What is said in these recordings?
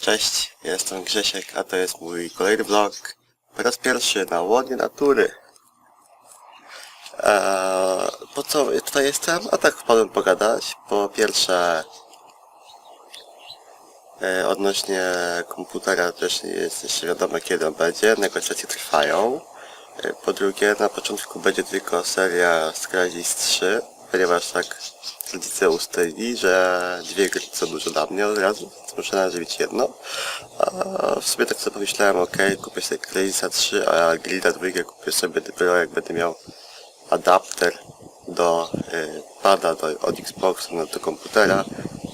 Cześć, jestem Grzesiek, a to jest mój kolejny vlog. Po raz pierwszy na łonie natury. Eee, po co tutaj jestem? A tak wpadłem pogadać. Po pierwsze e, odnośnie komputera też nie jest jeszcze wiadomo kiedy on będzie. Negocjacje trwają. E, po drugie na początku będzie tylko seria Crysis 3, ponieważ tak rodzice ustalili, że dwie gry są dużo dla mnie od razu, muszę nażywić jedno. A w sumie tak sobie pomyślałem, ok, kupię sobie Crysisa 3, a Grida 2 kupię sobie dopiero jak będę miał adapter do y, pada do, od Xboxa no, do komputera,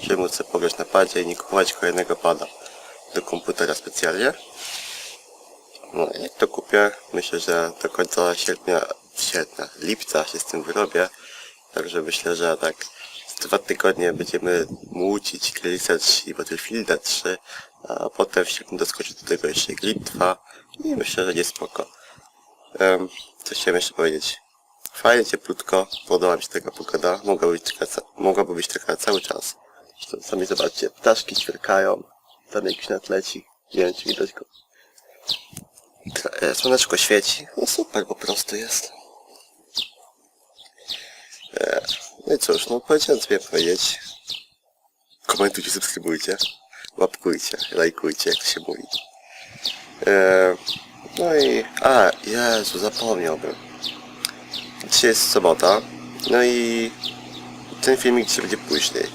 żeby móc sobie pograć na padzie i nie kupować kolejnego pada do komputera specjalnie. No jak to kupię, myślę, że do końca sierpnia, sierpnia, lipca się z tym wyrobię. Także myślę, że tak dwa tygodnie będziemy mucić Crysa 3 i Battlefielda 3, a potem w sierpniu doskoczy do tego jeszcze 2 i myślę, że nie spoko. Um, co chciałem jeszcze powiedzieć? Fajnie, cieplutko, podoba mi się taka pogoda, mogła być taka, mogłaby być taka cały czas. Zresztą sami zobaczcie, ptaszki ćwierkają, tam jakiś natleci, nie wiem czy widać go. E, Słoneczko świeci, no super po prostu jest. E, No i cóż, no powiedziałem co miałem powiedzieć. Komentujcie, subskrybujcie, łapkujcie, lajkujcie, jak się mówi. E, no i... A, Jezu, zapomniałbym. Dzisiaj jest sobota, no i ten filmik dzisiaj będzie później.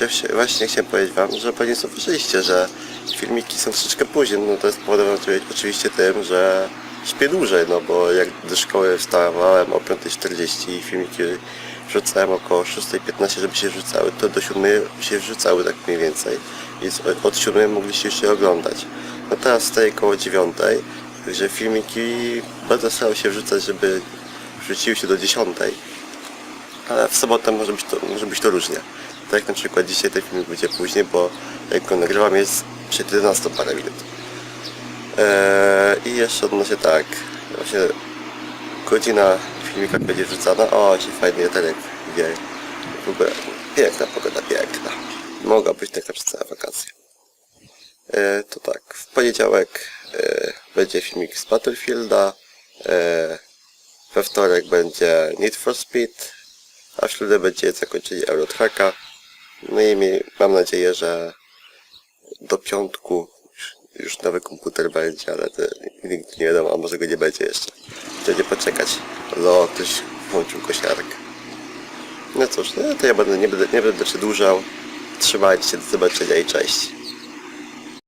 Jeszcze właśnie chciałem powiedzieć wam, że pewnie zauważyliście, że filmiki są troszeczkę później, no to jest powodowane oczy- oczywiście tym, że śpię dłużej, no bo jak do szkoły wstawałem o 5.40 i filmiki wrzucałem około 6.15, żeby się wrzucały, to do 7 się wrzucały tak mniej więcej. Więc od 7 mogliście już je oglądać. No teraz wstaję koło 9, także filmiki będę starał się wrzucać, żeby wrzuciły się do 10 ale w sobotę może być to, może być to różnie. Tak jak na przykład dzisiaj ten filmik będzie później, bo jak go nagrywam jest przed 11 parę minut. Eee, I jeszcze odnośnie tak, właśnie godzina filmika będzie wrzucana, o, się fajny jeterek wieje. W ogóle piękna pogoda, piękna. Mogła być taka przez całe wakacje. E, to tak, w poniedziałek e, będzie filmik z Battlefielda, we wtorek będzie Need for Speed, a w środę będzie zakończenie Eurotracka. No i mi, mam nadzieję, że do piątku już, nowy komputer będzie, ale to nigdy nie wiadomo, a może go nie będzie jeszcze. Będzie poczekać. No, ktoś włączył kosiarkę. No cóż, no to ja będę, nie będę, nie będę przedłużał. Trzymajcie się, do zobaczenia i cześć.